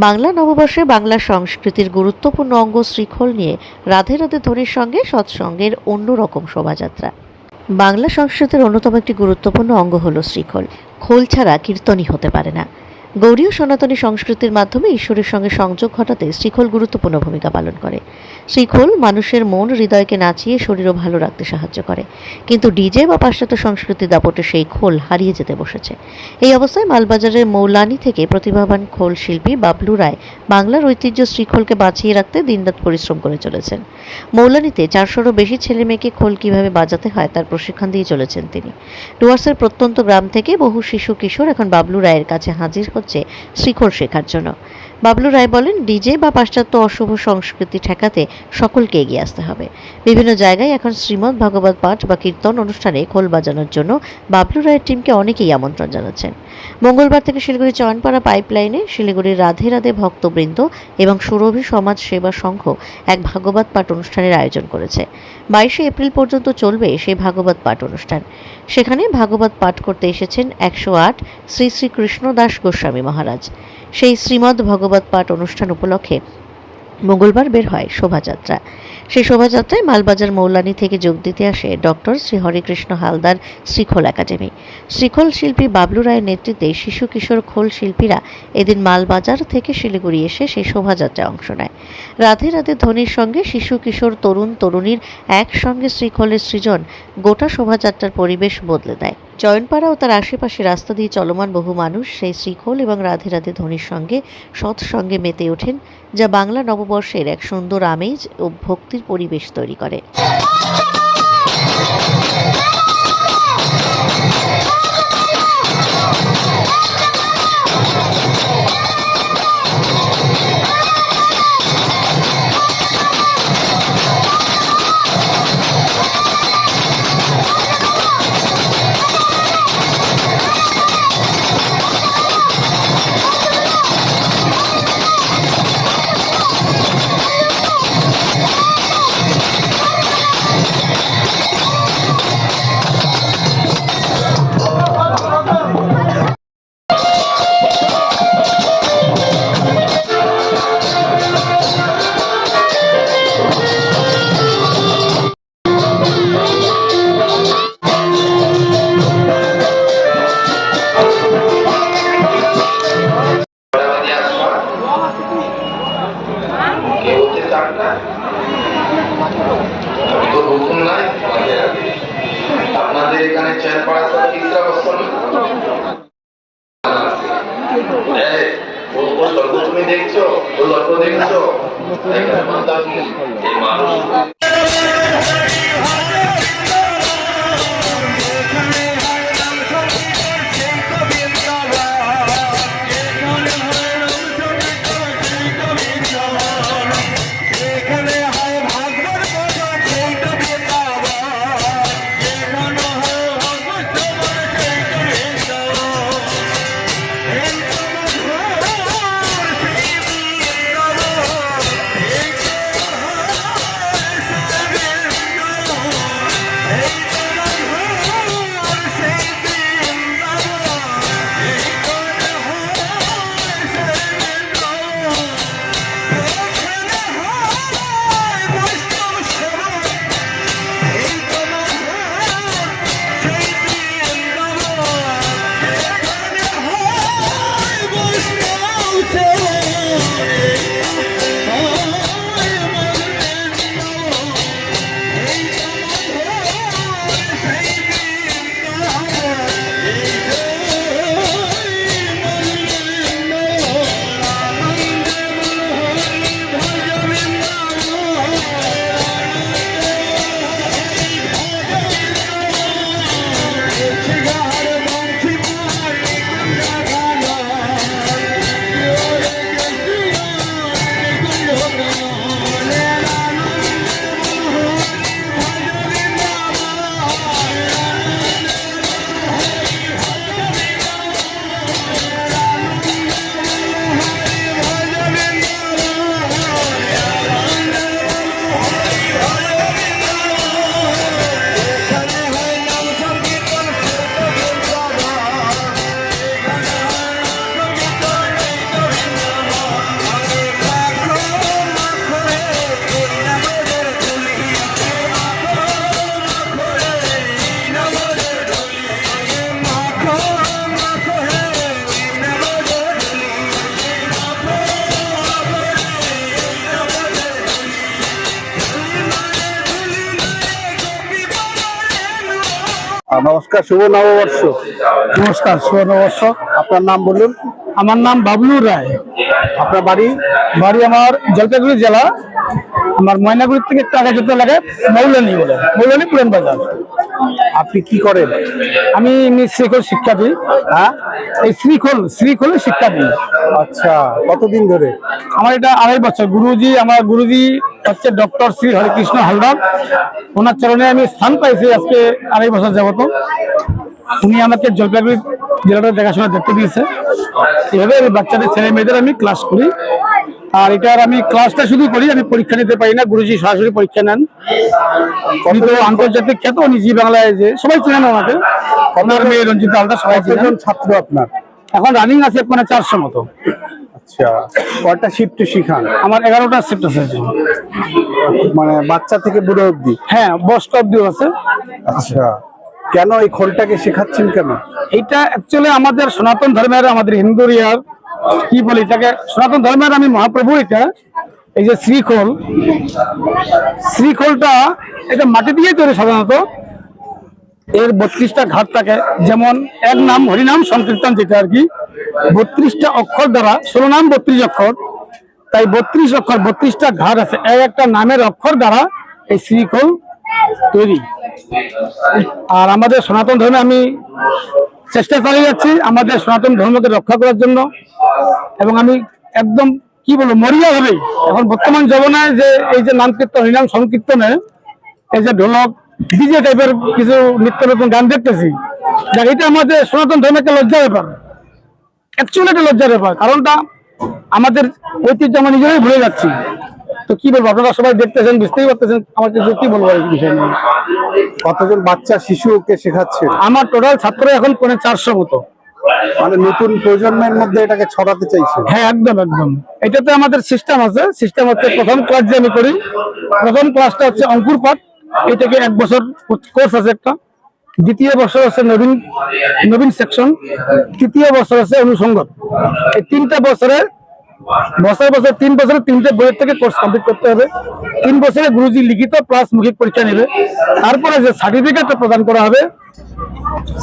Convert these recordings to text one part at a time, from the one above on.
বাংলা নববর্ষে বাংলা সংস্কৃতির গুরুত্বপূর্ণ অঙ্গ শৃঙ্খল নিয়ে রাধে রাধে ধ্বনির সঙ্গে সৎসঙ্গের অন্যরকম শোভাযাত্রা। বাংলা সংস্কৃতির অন্যতম একটি গুরুত্বপূর্ণ অঙ্গ হল শৃঙ্খল। খোল ছাড়া কীর্তনই হতে পারে না। গৌরীয় সনাতনী সংস্কৃতির মাধ্যমে ঈশ্বরের সঙ্গে সংযোগ ঘটাতে শ্রীখোল গুরুত্বপূর্ণ ভূমিকা পালন করে। শ্রীখোল মানুষের মন, হৃদয়কে নাচিয়ে শরীরও ভালো রাখতে সাহায্য করে। কিন্তু ডিজে বা পাশ্চাত্য সংস্কৃতির দাপটে সেই খোল হারিয়ে যেতে বসেছে। এই অবস্থায় মালবাজারের মৌলানি থেকে প্রতিভাবান খোল শিল্পী বাবলু রায় বাংলার ঐতিহ্য শ্রীখোলকে বাঁচিয়ে রাখতে দিনরাত পরিশ্রম করে চলেছেন। মৌলানিতে চারশোরও বেশি ছেলে মেয়েকে খোল কীভাবে বাজাতে হয় তার প্রশিক্ষণ দিয়ে চলেছেন তিনি। ডুয়ার্সের প্রত্যন্ত গ্রাম থেকে বহু শিশু কিশোর এখন বাবলু রায়ের কাছে হাজির হচ্ছে শ্রীখোল শেখার জন্য। বাবলু রায় বলেন, ডিজে বা পাশ্চাত্য অশুভ সংস্কৃতি ঠেকাতে সকলকে এগিয়ে আসতে হবে। বিভিন্ন জায়গায় এখন শ্রীমদ্ ভাগবত পাঠ বা কীর্তন অনুষ্ঠানে খোল বাজানোর জন্য বাবলু রায়ের টিমকে অনেকেই আমন্ত্রণ জানাচ্ছেন। মঙ্গলবার থেকে শিলিগুড়ি চয়নপাড়া পাইপলাইনে শিলিগুড়ির রাধে রাধে ভক্তবৃন্দ এবং সুরভি সমাজ সেবা সংঘ এক ভাগবত পাঠ অনুষ্ঠানের আয়োজন করেছে। বাইশে এপ্রিল পর্যন্ত চলবে সেই ভাগবত পাঠ অনুষ্ঠান। সেখানে ভাগবত পাঠ করতে এসেছেন একশো আট শ্রী শ্রী কৃষ্ণদাস গোস্বামী মহারাজ। সেই শ্রীমদ্ ভগবত পাঠ অনুষ্ঠান উপলক্ষে। মঙ্গলবার বের হয় শোভাযাত্রা। সেই শোভাযাত্রায় মালবাজার মৌলানি থেকে যোগ দিতে আসে ডক্টর শ্রী হরেকৃষ্ণ হালদার শ্রীখোল একাডেমি। শ্রীখোল শিল্পী বাবলু রায়ের নেতৃত্বে শিশু কিশোর খোল শিল্পীরা এদিন মালবাজার থেকে শিলিগুড়ি এসে সেই শোভাযাত্রায় অংশ নেয়। রাধে রাধে ধ্বনির সঙ্গে শিশু কিশোর, তরুণ, তরুণীর একসঙ্গে শ্রীখোলের সৃজন গোটা শোভাযাত্রার পরিবেশ বদলে দেয়। চয়নপাড়া ও তার আশেপাশে রাস্তা দিয়ে চলমান বহু মানুষ সেই শ্রীখোল এবং রাধে রাধে ধ্বনির সঙ্গে সৎসঙ্গে মেতে ওঠেন, যা বাংলা নববর্ষের এক সুন্দর আমেজ ও ভক্তির পরিবেশ তৈরি করে। এই মানুষ নমস্কার শুভ নববর্ষ। নমস্কার সুবর্ণবর্ষ আপনার নাম বলুন। আমার নাম বাবলু রায়। আপনার বাড়ি? বাড়ি আমার জলপাইগুড়ি জেলা। আমার ময়নাগুড়ি থেকে একটু আগে যেতে লাগে মৌলানি বলে মৌলানি পুরান বাজার। আপনি কি করেন? আমি এমনি শ্রীখোল শিক্ষা দিই হ্যাঁ? এই শ্রীখোল শ্রীখোলে শিক্ষা দিই আচ্ছা কতদিন ধরে? আমার এটা আড়াই বছর। গুরুজি আমার গুরুজি হচ্ছে ডক্টর শ্রী হরিকৃষ্ণ হালদার। ওনার চরণে আমি স্থান পাইছি আজকে আড়াই বছর যাবত। উনি আমাকে জলপাইগুড়ি জেলাটা দেখাশোনা দেখতে দিয়েছে। এভাবে আমি বাচ্চাদের ছেলে মেয়েদের আমি ক্লাস করি। আর এটার আমি ক্লাসটা শুধু করি আমি পরীক্ষা নিতে পারি না। গুরুজি সরাসরি পরীক্ষা নেন। উনি তো আন্তর্জাতিক খ্যাত উনি জি বাংলায় যে সবাই চেনেন ওনাকে। ওনার মেয়ে রঞ্জিত আলদা সবাই চেনেন। ছাত্র আপনার? এখন রানিং আছে মানে চারশো মতো। আচ্ছা শিফট শিখান? আমার এগারোটা আছে মানে বাচ্চা থেকে বুড়ো অব্দি হ্যাঁ আছে। আচ্ছা কেন এই খোলটাকে শেখাচ্ছেন কেন? এটা অ্যাকচুয়ালি আমাদের সনাতন ধর্মের আমাদের হিন্দু ইয়ার কি বলি এটাকে? সনাতন ধর্মের আমি মহাপ্রভু এটা এই যে শ্রীখোল। শ্রীখোলটা এটা মাটি দিয়ে তৈরি সাধারণত। এর বত্রিশটা ঘাট থাকে। যেমন এক নাম হরিনাম সংকীর্তন যেটা আর কি, বত্রিশটা অক্ষর দ্বারা, ষোলো নাম বত্রিশ অক্ষর। তাই বত্রিশ অক্ষর, বত্রিশটা ঘাট আছে। এক একটা নামের অক্ষর দ্বারা এই শ্রীখোল তৈরি। আর আমাদের সনাতন ধর্মে আমি চেষ্টা চালিয়ে যাচ্ছি আমাদের সনাতন ধর্মকে রক্ষা করার জন্য। এবং আমি একদম, কি বলব, মরিয়া হবে এখন বর্তমান জমানায় যে এই যে নাম কীর্তন হরিনাম সংকীর্তনে এই যে ঢোলক ডিজে টাইপের কিছু নিত্য নতুন গান দেখতেছি। দেখ এটা আমাদের সনাতন ধর্মের একটা লজ্জার ব্যাপার। অ্যাকচুয়ালি একটা লজ্জার ব্যাপার। কারণটা আমাদের ঐতিহ্য আমরা নিজেরাই ভুলে যাচ্ছি। তো কি বলব আপনারা সবাই দেখতেছেন বুঝতেই পারতেছেন আমার কিছু কি বলব এই বিষয় নিয়ে। কতজন বাচ্চা শিশুকে শেখাচ্ছে? আমার টোটাল ছাত্র এখন পৌনে চারশো মতো। মানে নতুন প্রজন্মের মধ্যে এটাকে ছড়াতে চাইছেন হ্যাঁ একদম একদম। এটাতে আমাদের সিস্টেম আছে। সিস্টেম হচ্ছে প্রথম ক্লাস যে আমি করি প্রথম ক্লাসটা হচ্ছে অঙ্কুর পাঠ। এটাকে এক বছর কোর্স আছে একটা? দ্বিতীয় বছর হচ্ছে নবীন নবীন সেকশন তৃতীয় বছর আছে অনুসংগত এই তিনটা বছরে বছর বছর তিন বছরে তিনটে বইয়ের থেকে কোর্স কমপ্লিট করতে হবে। তিন বছরে গুরুজি লিখিত প্লাস মৌখিক পরীক্ষা নেবে। তারপরে যে সার্টিফিকেটটা প্রদান করা হবে,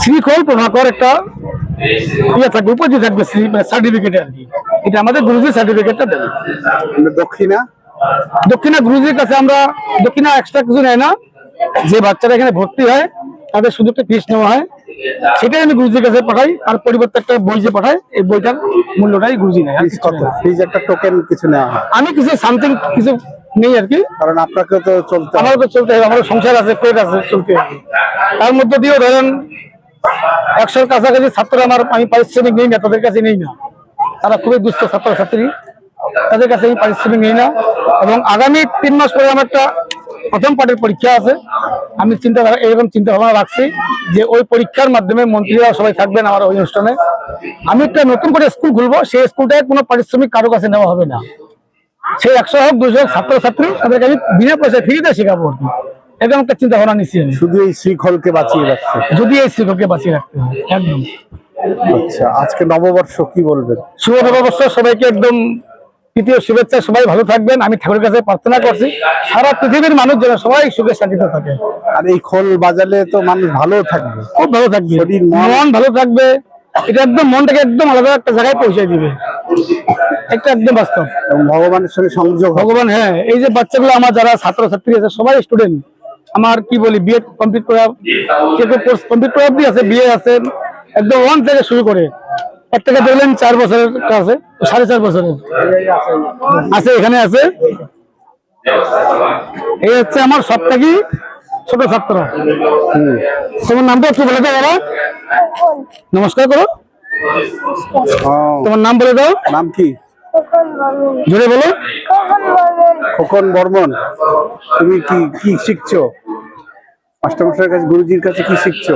শ্রীখোল প্রভাকর একটা ইয়ে থাকবে উপাধি থাকবে শ্রী সার্টিফিকেট আর কি। এটা আমাদের গুরুজি সার্টিফিকেটটা দেবে। মানে দক্ষিণা দক্ষিণা গুরুজির কাছে আমরা দক্ষিণা এক্সট্রা কিছু নেয় না। যে বাচ্চারা এখানে ভর্তি হয় তাদের শুধু একটা ফিস নেওয়া হয়। সেটাই আমি গুরুজির কাছে পাঠাই আর পরিবর্তে একটা বই যে পাঠাই এই বইটার মূল্যটাই গুরুজি নেয় ফিজ একটা টোকেন কিছু নেওয়া হয়। আমি কিছু সামথিং কিছু নেই আর কি। কারণ আপনাকে তো চলতে আমার তো চলতে হবে আমারও সংসার আছে পেট আছে চলতে তার মধ্যে দিয়েও ধরেন একশোর কাছাকাছি ছাত্র আমার আমি পারিশ্রমিক নেই না তাদের কাছে নেই না। তারা খুবই দুস্থ ছাত্র ছাত্রী তাদের কাছে আমি পারিশ্রমিক নেই না। এবং আগামী তিন মাস পরে আমার একটা প্রথম পাঠের পরীক্ষা আছে। আমি চিন্তা এরকম চিন্তা ভাবনা রাখছি যে ওই পরীক্ষার মাধ্যমে মন্ত্রীরা সবাই থাকবেন আমার ওই অনুষ্ঠানে। আমি একটা নতুন করে স্কুল খুলবো সেই স্কুলটায় কোনো পারিশ্রমিক কারও কাছে নেওয়া হবে না। সেই একশো হোক দুশো হোক ছাত্র ছাত্রী তাদেরকে আমি বিনা পয়সায় ফ্রিতে শেখাবো আর কি। এরকম একটা চিন্তা ভাবনা নিচ্ছি আমি। শুধু এই শ্রীখলকে বাঁচিয়ে রাখছে? যদি এই শিক্ষককে বাঁচিয়ে রাখতে হয় একদম। আচ্ছা আজকে নববর্ষ কি বলবেন? শুভ নববর্ষ সবাইকে একদম তৃতীয় শুভেচ্ছা সবাই ভালো থাকবেন। আমি ঠাকুরের কাছে প্রার্থনা করছি। সারা পৃথিবীর মানুষ যেন সবাই সুখে শান্তিতে থাকে। আর এই খোল বাজালে তো মানুষ ভালো থাকবে। খুব ভালো থাকবে। মন- ভালো থাকবে। এটা একদম মনটাকে একদম আলাদা একটা জায়গায় পৌঁছে দিবে। একটা একদম বাস্তব। ভগবানের সঙ্গে সংযোগ ভগবান হ্যাঁ এই যে বাচ্চাগুলো আমার যারা ছাত্র ছাত্রী আছে সবাই স্টুডেন্ট আমার কি বলি বিএ কমপ্লিট করা কোর্স কমপ্লিট করা অব্দি আছে বিএ আছে একদম ওয়ান থেকে শুরু করে। এক থেকে দেখলেন চার বছরের আছে সাড়ে চার বছরের। আছে এখানে আছে। এই হচ্ছে আমার সব থেকে ছোট ছাত্র। তোমার নামটা একটু বলে দাও বাবা। নমস্কার করো। তোমার নাম বলে দাও। নাম কি? জোরে বলো। খোকন বর্মন। তুমি কি কি শিখছো? মাস্টারমশাইয়ের কাছে গুরুজির কাছে কি শিখছো?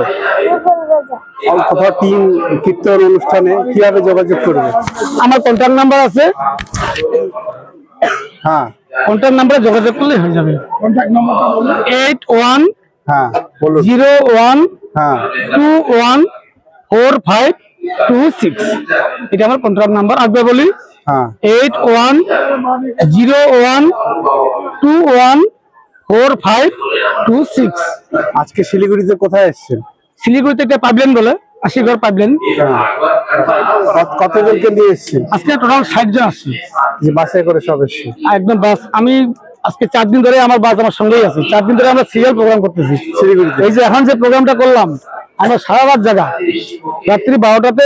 কোথাও টিম কীর্তন অনুষ্ঠানে কীভাবে যোগাযোগ করবে? আমার কন্ট্যাক্ট নাম্বার আছে। হ্যাঁ। কন্ট্যাক্ট নাম্বারে যোগাযোগ করলে হয়ে যাবে। এইট ওয়ান হ্যাঁ জিরো ওয়ান হ্যাঁ। Two one four five two six এটা আমার কন্ট্রাক্ট নাম্বার আসবে বলি। হ্যাঁ। Eight one zero one two one four five two six আজকে শিলিগুড়িতে কোথায় এসছেন? শিলিগুড়িতে একটা পাইপলাইন বলে আশিগড় পাইপলাইন কতজনকে নিয়ে এসছেন? আজকে টোটাল ষাট জন আসছে যে বাসে করে সব এসছে। একদম বাস আমি আজকে চার দিন ধরে আমার বাস আমার সঙ্গেই আছে। চার দিন ধরে আমরা সিরিয়াল প্রোগ্রাম করতেছি। শিলিগুড়িতে। এই যে এখন যে প্রোগ্রামটা করলাম আমরা সারা রাত জায়গা রাত্রি বারোটাতে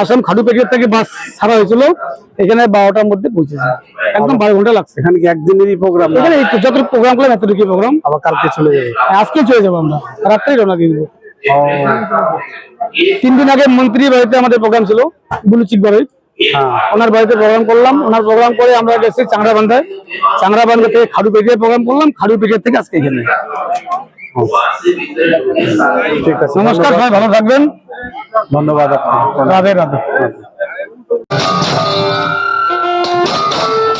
আসাম খাটুপেটিয়া থেকে বাস ছাড়া হয়েছিল এখানে বারোটার মধ্যে পৌঁছেছে। একদম বারো ঘণ্টা লাগছে। এখানে কি একদিনেরই প্রোগ্রাম এখানে যত প্রোগ্রাম করলাম এতটুকু প্রোগ্রাম আবার কালকে চলে যাবে। আজকে চলে যাব আমরা। রাত্রেই রওনা দিয়ে দেবো। তিন দিন আগে মন্ত্রী বাড়িতে আমাদের প্রোগ্রাম ছিল বুলুচিক বাড়ি হ্যাঁ। ওনার বাড়িতে প্রোগ্রাম করলাম ওনার প্রোগ্রাম করে আমরা গেছি চাংড়া বান্ধায় চাংড়া বান্ধা থেকে খাড়ু পেটিয়ে প্রোগ্রাম করলাম খাড়ু পেটিয়া থেকে আজকে এখানে। ঠিক আছে। নমস্কার সবাই ভালো থাকবেন। ধন্যবাদ রাধে। রাধে।